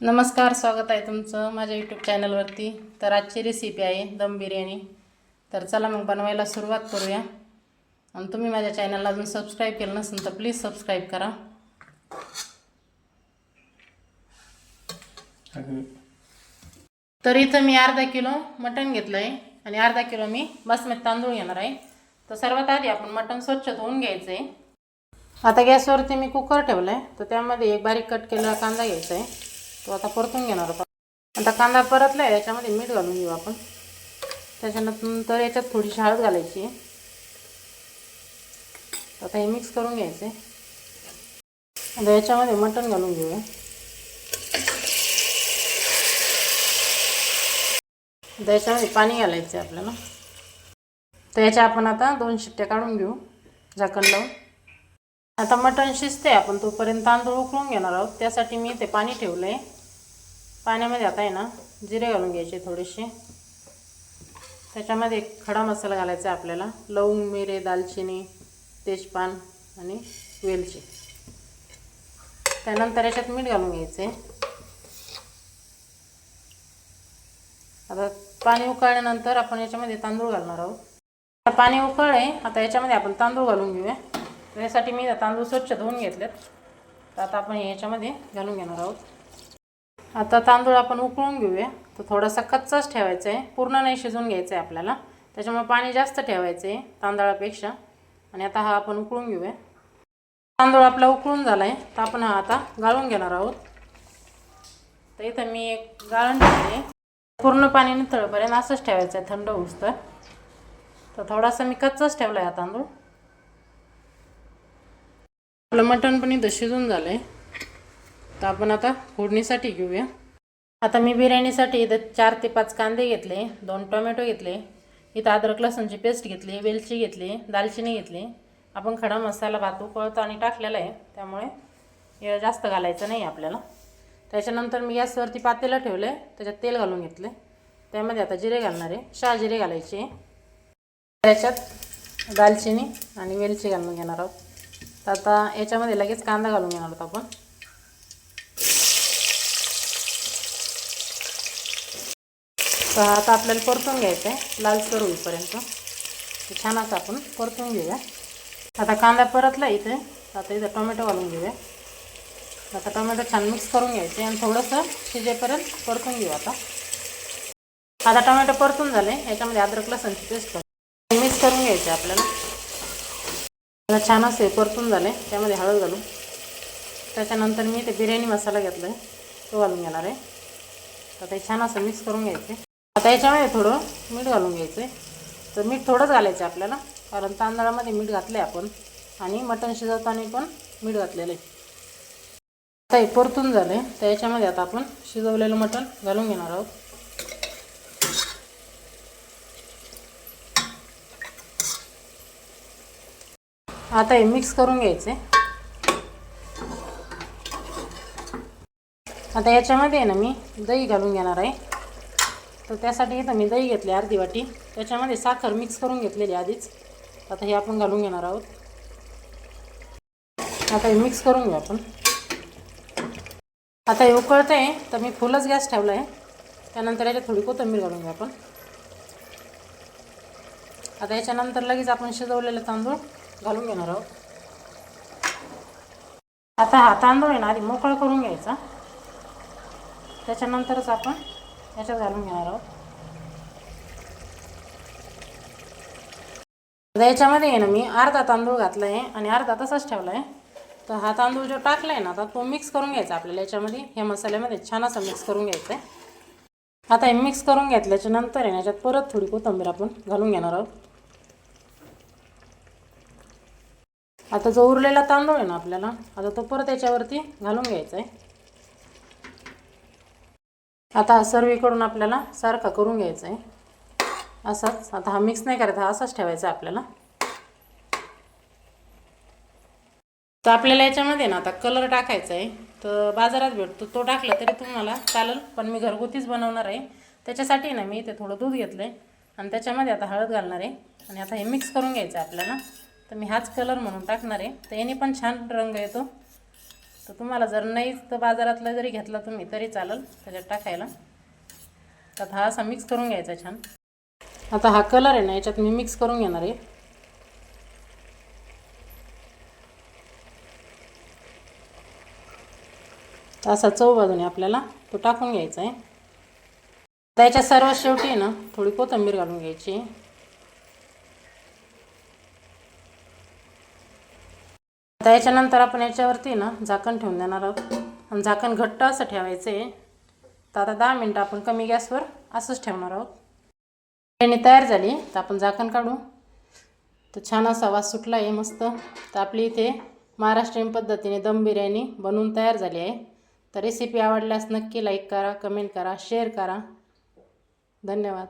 नमस्कार स्वागत आहे तुमचं माझ्या यूट्यूब चॅनलवरती तर आजची रेसिपी आहे दम बिर्याणी. तर चला मग बनवायला सुरुवात करूया. आणि तुम्ही माझ्या चॅनलला अजून सबस्क्राईब केलं नसेल तर प्लीज सबस्क्राईब करा. तर इथं मी अर्धा किलो मटण घेतलं आहे आणि अर्धा किलो मी बासमती तांदूळ घेणार आहे. तर सर्वात आधी आपण मटण स्वच्छ धुवून घ्यायचं आहे आता गॅसवरती मी कुकर ठेवला आहे तर त्यामध्ये एक बारीक कट केलेला कांदा घ्यायचा आहे तो आता परतून घेणार होता. आता कांदा परतला आहे याच्यामध्ये मीठ घालून घेऊ आपण. त्याच्यानंतर याच्यात थोडीशी हळद घालायची आता हे मिक्स करून घ्यायचं. आता याच्यामध्ये मटण घालून घेऊया. आता याच्यामध्ये पाणी घालायचं आहे आपल्याला. तर याच्या आपण आता दोन शिट्ट्या काढून घेऊ झाकण लावून. आता मटण शिजते आपण तोपर्यंत तांदूळ उकळून घेणार आहोत. त्यासाठी मी ते पाणी ठेवलं आहे पाण्यामध्ये आता आहे ना जिरे घालून घ्यायचे थोडेसे. त्याच्यामध्ये खडा मसाला घालायचा आहे आपल्याला. लवंग मिरे दालचिनी तेजपान आणि वेलची. त्यानंतर याच्यात मीठ घालून घ्यायचं. आता पाणी उकळल्यानंतर आपण याच्यामध्ये तांदूळ घालणार आहोत. पाणी उकळले आता याच्यामध्ये आपण तांदूळ घालून घेऊया. तर यासाठी मी तांदूळ स्वच्छ धुवून घेतलेत. तर आता आपण याच्यामध्ये घालून घेणार आहोत. आता तांदूळ आपण उकळून घेऊया. तर थोडासा कच्चाच ठेवायचा आहे पूर्ण नाही शिजून घ्यायचं आहे आपल्याला. त्याच्यामुळे पाणी जास्त ठेवायचं आहे तांदळापेक्षा. आणि आता हा आपण उकळून घेऊया. तांदूळ आपला उकळून झाला आहे तर आपण हा आता गाळून घेणार आहोत. तर इथं मी एक गाळण ठेवले पूर्ण पाणी नितळपर्यंत असंच ठेवायचं आहे थंड होऊस तर. तर थोडासा मी कच्चाच ठेवला आहे हा तांदूळ. आपलं मटण पण इथं शिजून झालं आहे तर आपण आता फोडणीसाठी घेऊया. आता मी बिर्याणीसाठी इथं चार ते पाच कांदे घेतले दोन टोमॅटो घेतले इथं अद्रक लसूणची पेस्ट घेतली वेलची घेतली दालचिनी घेतली. आपण खडा मसाला भात उकळतो आणि टाकलेला आहे त्यामुळे जास्त घालायचं नाही आपल्याला. त्याच्यानंतर मी गॅसवरती पातेलं ठेवलं आहे त्याच्यात तेल घालून घेतलं. त्यामध्ये आता जिरे घालणार आहे शहा जिरे घालायचे त्याच्यात दालचिनी आणि वेलची घालून घेणार आहोत. तर आता याच्यामध्ये लगेच कांदा घालून घेणार आहोत आपण. तर आता आपल्याला परतून घ्यायचं आहे लालसर होईपर्यंत. छान असं आपण परतून घेऊया. आता कांदा परतला इथे आता इथं टोमॅटो घालून घेऊया. आता टोमॅटो छान मिक्स करून घ्यायचे आणि थोडंसं शिजेपर्यंत परतून घेऊ आता. आता टोमॅटो परतून झाले याच्यामध्ये अद्रक लसणची पेस्ट करून मिक्स करून घ्यायचे आपल्याला. मला छान असे परतून झाले. त्यामध्ये हळद घालू त्याच्यानंतर मी ते बिर्याणी मसाला घेतला आहे. तो घालून घेणार आहे. आता हे छान असं मिक्स करून घ्यायचे. आता याच्यामध्ये थोडं मीठ घालून घ्यायचं आहे तर मीठ थोडंच घालायचं आहे आपल्याला. कारण तांदळामध्ये मीठ घातलं आहे आपण. आणि मटण शिजवताना पण मीठ घातलेलं आहे. आता हे परतून झालं आहे तर याच्यामध्ये आता आपण शिजवलेलं मटण घालून घेणार आहोत. आता हे मिक्स करून घ्यायचे. आता याच्यामध्ये आहे ना मी दही घालून घेणार आहे. तर त्यासाठी इथं मी दही घेतली अर्धी वाटी. त्याच्यामध्ये साखर मिक्स करून घेतलेली आधीच. आता हे आपण घालून घेणार आहोत. आता हे मिक्स करून घेऊ आपण. आता हे उकळतं आहे तर मी फुलच गॅस ठेवला आहे. त्यानंतर याच्यात थोडी कोथिंबीर घालून घेऊ आपण. आता याच्यानंतर लगेच आपण शिजवलेले तांदूळ घालून घेणार आहोत. आता हा तांदूळ आहे ना आधी मोकळा करून घ्यायचा. त्याच्यानंतरच आपण याच्यात घालून घेणार आहोत. आता याच्यामध्ये आहे ना मी अर्धा तांदूळ घातला आहे आणि अर्धा तसाच ठेवला आहे तर हा तांदूळ जो टाकला आहे ना आता तो मिक्स करून घ्यायचा आपल्याला याच्यामध्ये. ह्या मसाल्यामध्ये छान असं मिक्स करून घ्यायचं आहे आता हे मिक्स करून घेतल्याच्या नंतर आहे ना याच्यात परत थोडी कोथिंबीर आपण घालून घेणार आहोत. आता जो उरलेला तांदूळ आहे ना आपल्याला आता तो परत याच्यावरती घालून घ्यायचा आहे आता हा सर्वीकडून आपल्याला सारखा करून घ्यायचा आहे असाच आता हा मिक्स नाही करायचा हा असाच ठेवायचा आहे आपल्याला. तर आपल्याला याच्यामध्ये ना आता कलर टाकायचा आहे तर बाजारात भेटतो तो टाकला तरी तुम्हाला चालेल पण मी घरगुतीच बनवणार आहे. त्याच्यासाठी ना मी इथे थोडं दूध घेतलं आहे आणि त्याच्यामध्ये आता हळद घालणार आहे आणि आता हे मिक्स करून घ्यायचं आहे आपल्याला. तर मी हाच कलर म्हणून टाकणार आहे. तर याने पण छान रंग येतो. तर तुम्हाला जर नाही तर बाजारातला जरी घेतला तुम्ही तरी चालेल त्याच्यात टाकायला. तर हा असा मिक्स करून घ्यायचा छान. आता हा कलर आहे ना याच्यात मी मिक्स करून घेणार आहे. असा चव बाजूने आपल्याला तो टाकून घ्यायचा आहे. त्याच्या सर्व शेवटी आहे ना थोडी कोथिंबीर घालून घ्यायची. आता याच्यानंतर आपण याच्यावरती ना झाकण ठेवून देणार आहोत. आणि झाकण घट्ट असं ठेवायचं आहे तर आता दहा मिनटं आपण कमी गॅसवर असंच ठेवणार आहोत. बिर्याणी तयार झाली तर आपण झाकण काढू. तर छान असा वास सुटला आहे मस्त. तर आपली इथे महाराष्ट्रीयन पद्धतीने दम बिर्याणी बनवून तयार झाली आहे. तर रेसिपी आवडल्यास नक्की लाईक करा कमेंट करा शेअर करा. धन्यवाद.